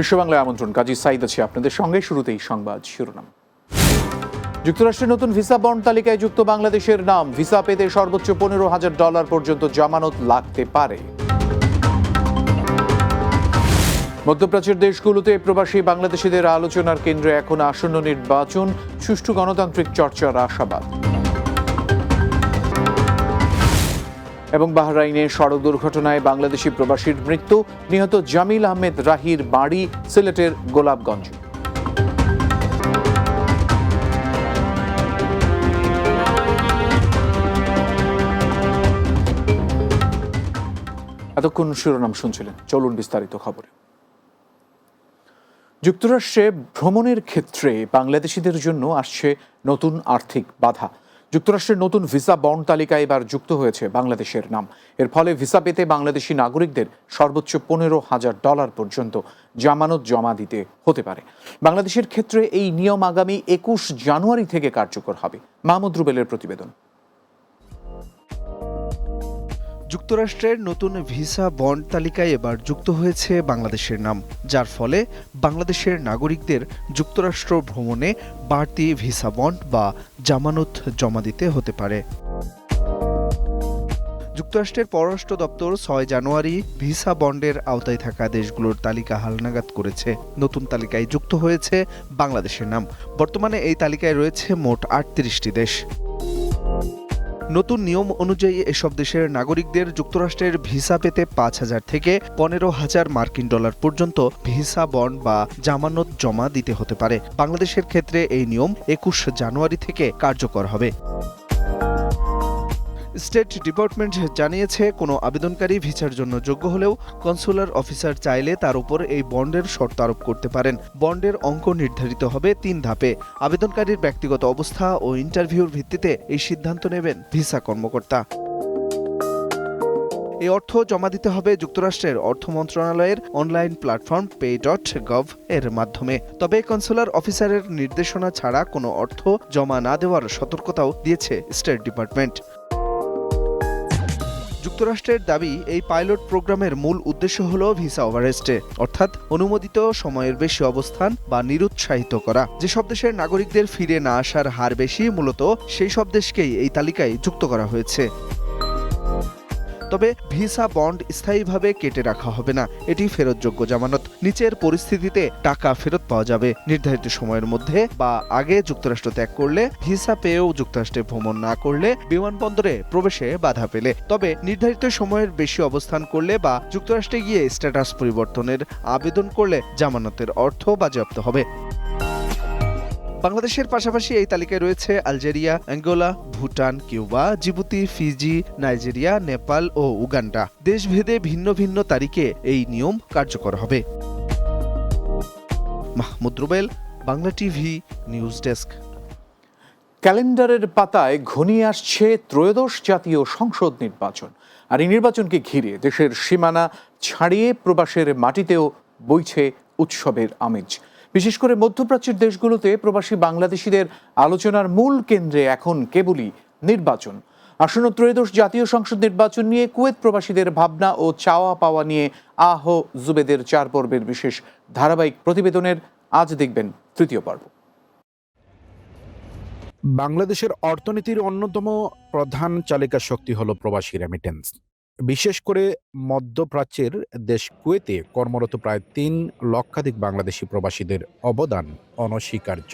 বিশ্ব বাংলায় আমন্ত্রণ। কাজী সাইদ আছে আপনাদের সঙ্গে। শুরুতেই সংবাদ শিরোনাম। যুক্তরাষ্ট্রের নতুন ভিসা বন্ড তালিকায় যুক্ত বাংলাদেশের নাম। ভিসা পেতে সর্বোচ্চ পনেরো হাজার ডলার পর্যন্ত জামানত লাগতে পারে। মধ্যপ্রাচ্যের দেশগুলোতে প্রবাসী বাংলাদেশিদের আলোচনার কেন্দ্রে এখন আসন্ন নির্বাচন। সুষ্ঠু গণতান্ত্রিক চর্চার আশাবাদ। এবং বাহরাইনে সড়ক দুর্ঘটনায় বাংলাদেশি প্রবাসীর মৃত্যু। নিহত জামিল আহমেদ রাহির বাড়ি সিলেটের গোলাপগঞ্জ। এতক্ষণ শিরোনাম শুনছিলেন। চলুন বিস্তারিত খবরে। যুক্তরাষ্ট্রে ভ্রমণের ক্ষেত্রে বাংলাদেশিদের জন্য আসছে নতুন আর্থিক বাধা। যুক্তরাষ্ট্রের নতুন ভিসা বন্ড তালিকায় এবার যুক্ত হয়েছে বাংলাদেশের নাম। এর ফলে ভিসা পেতে বাংলাদেশি নাগরিকদের সর্বোচ্চ পনেরো হাজার ডলার পর্যন্ত জামানত জমা দিতে হতে পারে। বাংলাদেশের ক্ষেত্রে এই নিয়ম আগামী একুশ জানুয়ারি থেকে কার্যকর হবে। মাহমুদ রুবেলের প্রতিবেদন। যুক্তরাষ্ট্রের নতুন ভিসা বন্ড তালিকায় এবার যুক্ত হয়েছে বাংলাদেশের নাম, যার ফলে বাংলাদেশের নাগরিকদের যুক্তরাষ্ট্র ভ্রমণে বাড়তি ভিসা বন্ড বা জামানত জমা দিতে হতে পারে। যুক্তরাষ্ট্রের পররাষ্ট্র দপ্তর ছয় জানুয়ারি ভিসা বন্ডের আওতায় থাকা দেশগুলোর তালিকা হালনাগাদ করেছে। নতুন তালিকায় যুক্ত হয়েছে বাংলাদেশের নাম। বর্তমানে এই তালিকায় রয়েছে মোট আটত্রিশটি দেশ। নতুন নিয়ম অনুযায়ী এসব দেশের নাগরিকদের যুক্তরাষ্ট্রের ভিসা পেতে পাঁচ হাজার থেকে পনেরো হাজার মার্কিন ডলার পর্যন্ত ভিসা বন্ড বা জামানত জমা দিতে হতে পারে। বাংলাদেশের ক্ষেত্রে এই নিয়ম একুশ জানুয়ারি থেকে কার্যকর হবে। স্টেট ডিপার্টমেন্ট জানিয়েছে, কোনো আবেদনকারী ভিসার জন্য যোগ্য হলেও কনসুলার অফিসার চাইলে তার উপর এই বন্ডের শর্ত আরোপ করতে পারেন। বন্ডের অঙ্ক নির্ধারিত হবে তিন ধাপে। আবেদনকারীর ব্যক্তিগত অবস্থা ও ইন্টারভিউর ভিত্তিতে এই সিদ্ধান্ত নেবেন ভিসা কর্মকর্তা। এই অর্থ জমা দিতে হবে যুক্তরাষ্ট্রের অর্থ মন্ত্রণালয়ের online platform pay dot gov এর মাধ্যমে। তবে কনসুলার অফিসারের নির্দেশনা ছাড়া কোনো অর্থ জমা না দেওয়ার সতর্কতাও দিয়েছে স্টেট ডিপার্টমেন্ট যুক্তরাষ্ট্রের দাবি, এই পাইলট প্রোগ্রামের মূল উদ্দেশ্য হল ভিসা ওভারেস্টে অর্থাৎ অনুমোদিত সময়ের বেশি অবস্থান বা নিরুৎসাহিত করা। যেসব দেশের নাগরিকদের ফিরে না আসার হার বেশি, মূলত সেই সব দেশকেই এই তালিকায় যুক্ত করা হয়েছে। তবে ভিসা বন্ড স্থায়ীভাবে কেটে রাখা হবে না। এটি ফেরতযোগ্য জামানত। নিচের পরিস্থিতিতে টাকা ফেরত পাওয়া যাবে। নির্ধারিত সময়ের মধ্যে বা আগে যুক্তরাষ্ট্র ত্যাগ করলে, ভিসা পেয়েও যুক্তরাষ্ট্রে ভ্রমণ না করলে বিমানবন্দরে প্রবেশে বাধা পেলে। তবে নির্ধারিত সময়ের বেশি অবস্থান করলে বা যুক্তরাষ্ট্রে গিয়ে স্ট্যাটাস পরিবর্তনের আবেদন করলে জামানতের অর্থ বাজেয়াপ্ত হবে। বাংলাদেশের পাশাপাশি এই তালিকায় রয়েছে Algeria, Angola, Bhutan, Cuba, Djibouti, Fiji, Nigeria, Nepal ও উগান্ডা। দেশভেদে ভিন্ন ভিন্ন তারিখে এই নিয়ম কার্যকর হবে। Mahmud Rubel, Bangla TV, news desk. ক্যালেন্ডারের পাতায় ঘনিয়ে আসছে ত্রয়োদশ জাতীয় সংসদ নির্বাচন। আর এই নির্বাচনকে ঘিরে দেশের সীমানা ছাড়িয়ে প্রবাসের মাটিতেও বইছে উৎসবের আমেজ। বিশেষ করে মধ্যপ্রাচ্যের দেশগুলোতে প্রবাসী বাংলাদেশিদের আলোচনার মূল কেন্দ্রে এখন কেবলই নির্বাচন। আসন্ন ত্রয়োদশ জাতীয় সংসদ নির্বাচন নিয়ে কুয়েত প্রবাসীদের ভাবনা ও চাওয়া পাওয়া নিয়ে আহ জুবেদের চার পর্বের বিশেষ ধারাবাহিক প্রতিবেদনের আজ দেখবেন তৃতীয় পর্ব। বাংলাদেশের অর্থনীতির অন্যতম প্রধান চালিকা শক্তি হল প্রবাসী রেমিটেন্স বিশেষ করে মধ্যপ্রাচ্যের দেশ কুয়েতে কর্মরত প্রায় তিন লক্ষাধিক বাংলাদেশি প্রবাসীদের অবদান অনস্বীকার্য।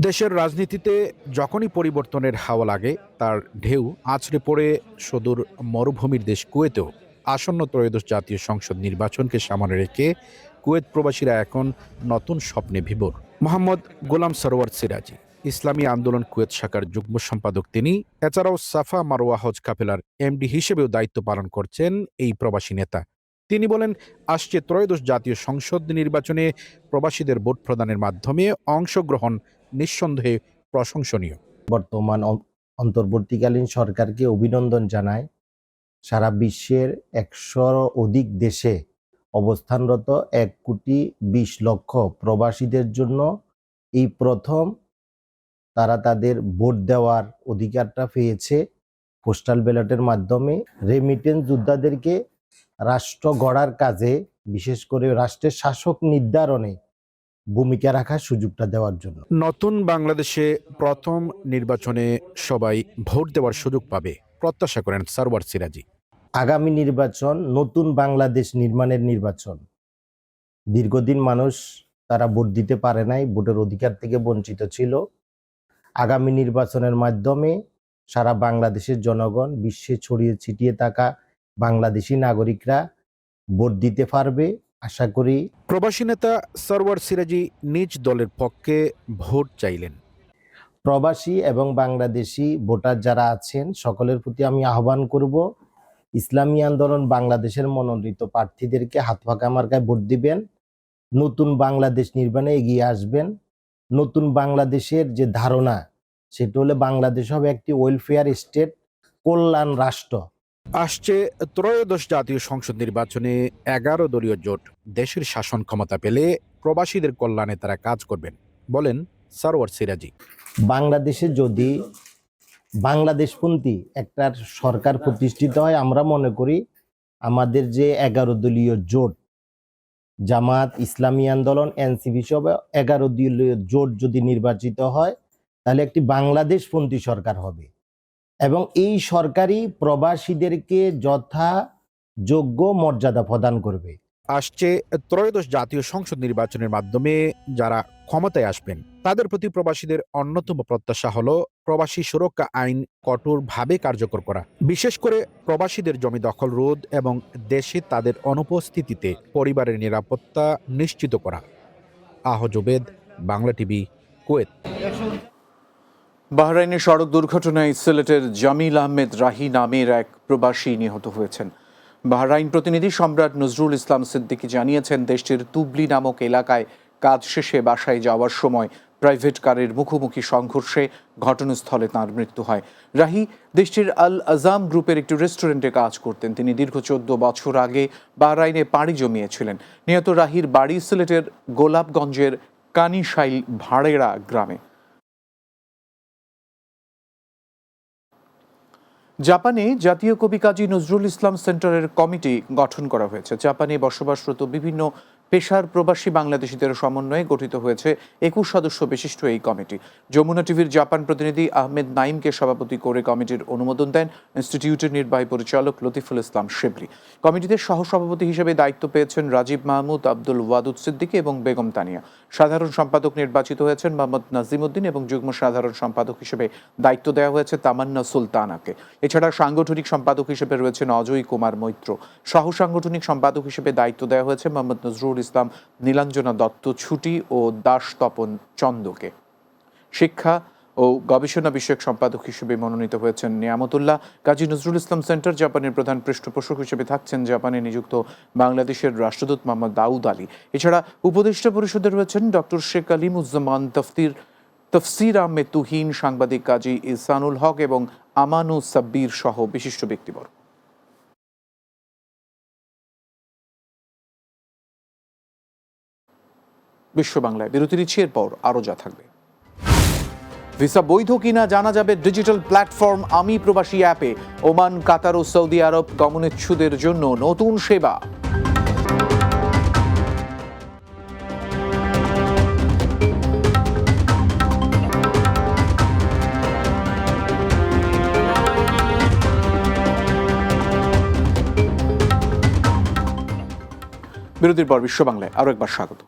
দেশের রাজনীতিতে যখনই পরিবর্তনের হাওয়া লাগে, তার ঢেউ আছড়ে পড়ে সদূর মরুভূমির দেশ কুয়েতেও। আসন্ন ত্রয়োদশ জাতীয় সংসদ নির্বাচনকে সামনে রেখে কুয়েত প্রবাসীরা এখন নতুন স্বপ্নে বিভোর মোহাম্মদ গোলাম সরোয়ার সিরাজি। ইসলামী আন্দোলন কুয়েত শাখার যুগ্ম সম্পাদক তিনি। এছাড়াও সাফা মারোয়া হজ কাফেলার এমডি হিসেবেও দায়িত্ব পালন করছেন এই প্রবাসী নেতা। তিনি বলেন, আসছে ত্রয়োদশ জাতীয় সংসদ নির্বাচনে প্রবাসীদের ভোট প্রদানের মাধ্যমে অংশগ্রহণ নিঃসন্দেহে প্রশংসনীয়। বর্তমান অন্তর্বর্তীকালীন সরকারকে অভিনন্দন জানায়, সারা বিশ্বের একশোর অধিক দেশে অবস্থানরত এক কোটি বিশ লক্ষ প্রবাসীদের জন্য এই প্রথম তারা তাদের ভোট দেওয়ার অধিকারটা পেয়েছে। পোস্টাল ব্যালটের মাধ্যমে রেমিটেন্স যোদ্ধাদেরকে রাষ্ট্র গড়ার কাজে বিশেষ করে রাষ্ট্রের শাসক নির্ধারণে ভূমিকা রাখার সুযোগটা দেওয়ার জন্য। নতুন বাংলাদেশে প্রথম নির্বাচনে সবাই ভোট দেওয়ার সুযোগ পাবে প্রত্যাশা করেন সারওয়ার সিরাজি। আগামী নির্বাচন নতুন বাংলাদেশ নির্মাণের নির্বাচন। দীর্ঘদিন মানুষ তারা ভোট দিতে পারে নাই ভোটের অধিকার থেকে বঞ্চিত ছিল। আগামী নির্বাচনের মাধ্যমে সারা বাংলাদেশের জনগণ বিশ্বে ছড়িয়ে ছিটিয়ে থাকা বাংলাদেশি নাগরিকরা ভোট দিতে পারবে আশা করি। প্রবাসী নেতা সারওয়ার সিরাজি নিজ দলের পক্ষে ভোট চাইলেন। প্রবাসী এবং বাংলাদেশি ভোটার যারা আছেন সকলের প্রতি আমি আহ্বান করব ইসলামী আন্দোলন বাংলাদেশের মনোনীত প্রার্থীদেরকে হাত ফাঁকা মার্কায় ভোট দিবেন নতুন বাংলাদেশ নির্মাণে এগিয়ে আসবেন। নতুন বাংলাদেশের যে ধারণা সেটা হলে বাংলাদেশ হবে একটি ওয়েলফেয়ার স্টেট কল্যাণ রাষ্ট্র। আসছে ত্রয়োদশ জাতীয় সংসদ নির্বাচনে এগারো দলীয় জোট দেশের শাসন ক্ষমতা পেলে প্রবাসীদের কল্যাণে তারা কাজ করবেন বলেন সারওয়ার সিরাজি। বাংলাদেশে যদি বাংলাদেশপন্থী একটা সরকার প্রতিষ্ঠিত হয় আমরা মনে করি আমাদের যে এগারো দলীয় জোট জামাত, ইসলামী আন্দোলন, এনসিপি সহ এগারো দলীয় জোট যদি নির্বাচিত হয়, তাহলে একটি বাংলাদেশপন্থী সরকার হবে। এবং এই সরকারি প্রবাসীদেরকে যথা যোগ্য মর্যাদা প্রদান করবে। আসছে ত্রয়োদশ জাতীয় সংসদ নির্বাচনের মাধ্যমে যারা ক্ষমতায় আসবেন, তাদের প্রতি প্রবাসীদের অন্যতম প্রত্যাশা হলো প্রবাসী সুরক্ষা আইন কঠোরভাবে কার্যকর করা। বিশেষ করে প্রবাসীদের জমি দখল রোধ এবং দেশে তাদের অনুপস্থিতিতে পরিবারের নিরাপত্তা নিশ্চিত করা। আহ জুবেদ, বাংলা টিভি, কুয়েত। বাহরাইনের সড়ক দুর্ঘটনায় সিলেটের জামিল আহমেদ রাহি নামের এক প্রবাসী নিহত হয়েছেন। বাহরাইন প্রতিনিধি সম্রাট নজরুল ইসলাম সিদ্দিকী জানিয়েছেন, দেশটির তুবলি নামক এলাকায় কাজ শেষে বাসায় যাওয়ার সময় প্রাইভেট কারের মুখোমুখি সংঘর্ষে ঘটনাস্থলে তাঁর মৃত্যু হয়। রাহি, দেশটির আল আজাম গ্রুপের একটি রেস্টুরেন্টে কাজ করতেন। তিনি দীর্ঘ চোদ্দ বছর আগে বাহরাইনে পাড়ি জমিয়েছিলেন। নিহত রাহির বাড়ি সিলেটের গোলাপগঞ্জের কানিশাইল ভাড়েরা গ্রামে। জাপানে জাতীয় কবি কাজী নজরুল ইসলাম সেন্টারের কমিটি গঠন করা হয়েছে। জাপানে বসবাসরত বিভিন্ন পেশার প্রবাসী বাংলাদেশিদের সমন্বয়ে গঠিত হয়েছে একুশ সদস্য বিশিষ্ট এই কমিটি। যমুনা টিভির জাপান প্রতিনিধি আহমেদ নাইমকে সভাপতি করে কমিটির অনুমোদন দেন ইনস্টিটিউটের নির্বাহী পরিচালক লতিফুল ইসলাম শিবলি। কমিটিতে সহসভাপতি হিসেবে দায়িত্ব পেয়েছেন রাজীব মাহমুদ, আব্দুল ওয়াদুদ সিদ্দিকী এবং বেগম তানিয়া। সাধারণ সম্পাদক নির্বাচিত হয়েছেন মোহাম্মদ নাজিমুদ্দিন এবং যুগ্ম সাধারণ সম্পাদক হিসেবে দায়িত্ব দেওয়া হয়েছে তামান্না সুলতানাকে। এছাড়া সাংগঠনিক সম্পাদক হিসেবে রয়েছেন অজয় কুমার মৈত্র। সহ সাংগঠনিক সম্পাদক হিসেবে দায়িত্ব দেওয়া হয়েছে মোহাম্মদ নজরুল ইসলাম, নীলাঞ্জনা দত্ত ছুটি ও দাস তপন চন্দকে। শিক্ষা ও গবেষণা বিষয়ক সম্পাদক হিসেবে মনোনীত হয়েছেন নিয়ামতুল্লাহ। কাজী নজরুল ইসলাম সেন্টার, জাপানের প্রধান পৃষ্ঠপোষক হিসেবে থাকছেন জাপানে নিযুক্ত বাংলাদেশের রাষ্ট্রদূত মোহাম্মদ দাউদ আলী। এছাড়া উপদেষ্টা পরিষদে রয়েছেন ডক্টর শেখ আলিমুজ্জামান তফতির, তফসির আহমেদ তুহিন, সাংবাদিক কাজী ইসানুল হক এবং আমানু সাব্বির সহ বিশিষ্ট ব্যক্তিবর্গ। বিশ্ব বাংলায় বিরতি নিচ্ছি এরপর আরও যা থাকবে। ভিসা বৈধ কিনা জানা যাবে ডিজিটাল প্ল্যাটফর্ম আমি প্রবাসী অ্যাপে। ওমান, কাতার ও সৌদি আরব গমনেচ্ছুদের জন্য নতুন সেবা। বিরতির পর বিশ্ব বাংলায় আরও একবার স্বাগত।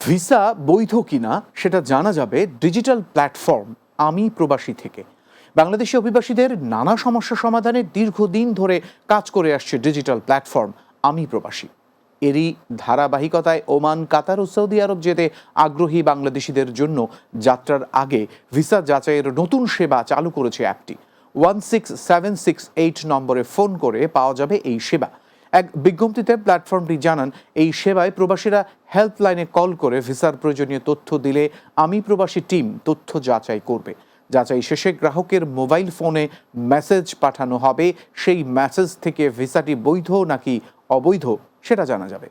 ভিসা বৈধ কিনা সেটা জানা যাবে ডিজিটাল প্ল্যাটফর্ম আমি প্রবাসী থেকে। বাংলাদেশি অভিবাসীদের নানা সমস্যা সমাধানে দীর্ঘদিন ধরে কাজ করে আসছে ডিজিটাল প্ল্যাটফর্ম আমি প্রবাসী। এরই ধারাবাহিকতায় ওমান, কাতার ও সৌদি আরব যেতে আগ্রহী বাংলাদেশিদের জন্য যাত্রার আগে ভিসা যাচাইয়ের নতুন সেবা চালু করেছে অ্যাপটি। One six seven six eight নম্বরে ফোন করে পাওয়া যাবে এই সেবা। এক বিজ্ঞপ্তিতে প্ল্যাটফর্মটি জানান, এই সেবায় প্রবাসীরা হেল্পলাইনে কল করে ভিসার প্রয়োজনীয় তথ্য দিলে আমি প্রবাসী টিম তথ্য যাচাই করবে। যাচাই শেষে গ্রাহকের মোবাইল ফোনে মেসেজ পাঠানো হবে, সেই মেসেজ থেকে ভিসাটি বৈধ নাকি অবৈধ সেটা জানা যাবে।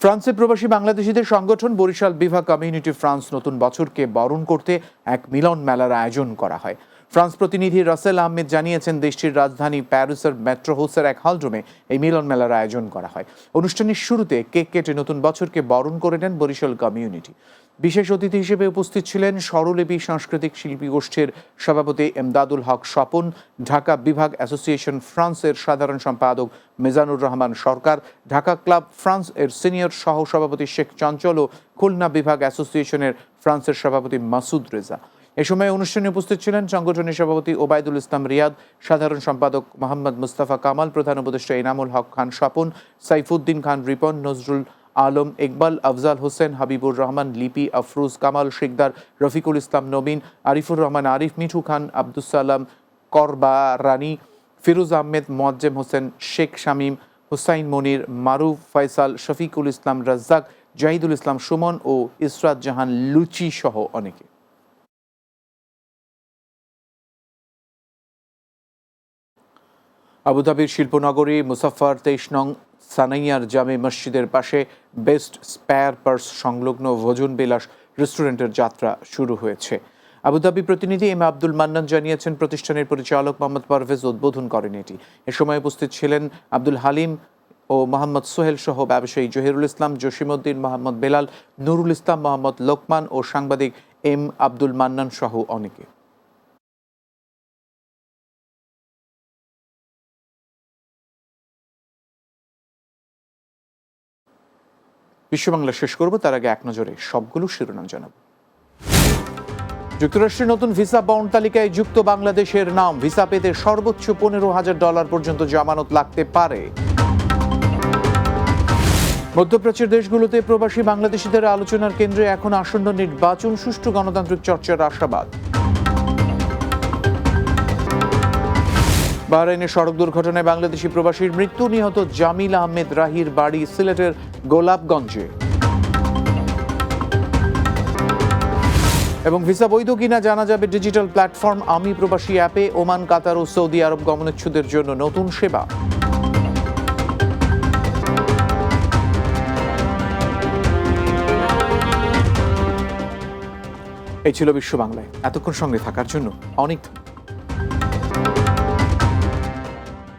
ফ্রান্সে প্রবাসী বাংলাদেশিদের সংগঠন বরিশাল বিভাগ কমিউনিটি ফ্রান্স নতুন বছরকে বরণ করতে এক মিলন মেলার আয়োজন করা হয়। ফ্রান্স প্রতিনিধি রাসেল আহমেদ জানিয়েছেন, দেশটির রাজধানী প্যারিসের মেট্রো হাউসের এক হলরুমে এই মিলন মেলার আয়োজন করা হয়। অনুষ্ঠানের শুরুতে কেক কেটে নতুন বছরকে বরণ করে নেন বরিশাল কমিউনিটি। বিশেষ অতিথি হিসেবে উপস্থিত ছিলেন স্বরলিপি সাংস্কৃতিক শিল্পী গোষ্ঠীর সভাপতি এমদাদুল হক স্বপন, ঢাকা বিভাগ অ্যাসোসিয়েশন ফ্রান্সের সাধারণ সম্পাদক মেজানুর রহমান সরকার, ঢাকা ক্লাব ফ্রান্স এর সিনিয়র সহ সভাপতি শেখ চঞ্চল ও খুলনা বিভাগ অ্যাসোসিয়েশনের ফ্রান্সের সভাপতি মাসুদ রেজা। এ সময় অনুষ্ঠানে উপস্থিত ছিলেন সংগঠনের সভাপতি ওবায়দুল ইসলাম রিয়াদ, সাধারণ সম্পাদক মোহাম্মদ মুস্তাফা কামাল, প্রধান উপদেষ্টা ইনামুল হক খান স্বপন, সাইফুদ্দিন খান রিপন, নজরুল আলম ইকবাল, আফজাল হোসেন, হাবিবুর রহমান, লিপি আফরুজ, কামাল শেখদার রফিকুল ইসলাম নবীন, আরিফুর রহমান আরিফ, মিঠু খান, আব্দুস সালাম করবা রানী ফিরোজ আহমেদ, মোয়াজ্জেম হোসেন, শেখ শামীম, হুসাইন মনির, মারুফ ফয়সাল, শফিকুল ইসলাম রাজ্জাক, জাহিদুল ইসলাম সুমন ও ইসরাত জাহান লুচি সহ অনেকে। আবুধাবির শিল্পনগরী মুসাফার তেইশ নং সানাইয়ার জামে মসজিদের পাশে বেস্ট স্পেয়ার পার্স সংলগ্ন ভোজন বিলাস রেস্টুরেন্টের যাত্রা শুরু হয়েছে। আবুধাবি প্রতিনিধি এম আব্দুল মান্নান জানিয়েছেন, প্রতিষ্ঠানের পরিচালক মোহাম্মদ পারভেজ উদ্বোধন করেন এটি। এ সময় উপস্থিত ছিলেন আব্দুল হালিম ও মোহাম্মদ সোহেল সহ ব্যবসায়ী জহিরুল ইসলাম, জসিমউদ্দিন মোহাম্মদ বেলাল, নুরুল ইসলাম মোহাম্মদ লোকমান ও সাংবাদিক এম আব্দুল মান্নান সহ অনেকে। বিশ্ব বাংলা শেষ করব, তার আগে এক নজরে সবগুলো শিরোনাম জানাব। যুক্তরাষ্ট্রের নতুন ভিসা বাউন্ড তালিকায় যুক্ত বাংলাদেশের নাম। ভিসা পেতে সর্বোচ্চ পনেরো হাজার ডলার পর্যন্ত জামানত লাগতে পারে। মধ্যপ্রাচ্যের দেশগুলোতে প্রবাসী বাংলাদেশিদের আলোচনার কেন্দ্রে এখন আসন্ন নির্বাচন, সুষ্ঠু গণতান্ত্রিক চর্চার আশাবাদ। বাহরাইনের সড়ক দুর্ঘটনায় বাংলাদেশি প্রবাসীর মৃত্যু নিহত জামিল আহমেদ রাহির বাড়ি সিলেটের গোলাপগঞ্জে। এবং ভিসা বৈধ কিনা জানা যাবে ডিজিটাল প্ল্যাটফর্ম আমি প্রবাসী অ্যাপে। ওমান, কাতার ও সৌদি আরব গমনেচ্ছুদের জন্য নতুন সেবা। এই ছিল বিশ্ব বাংলায় এতক্ষণ সঙ্গে থাকার জন্য অনেক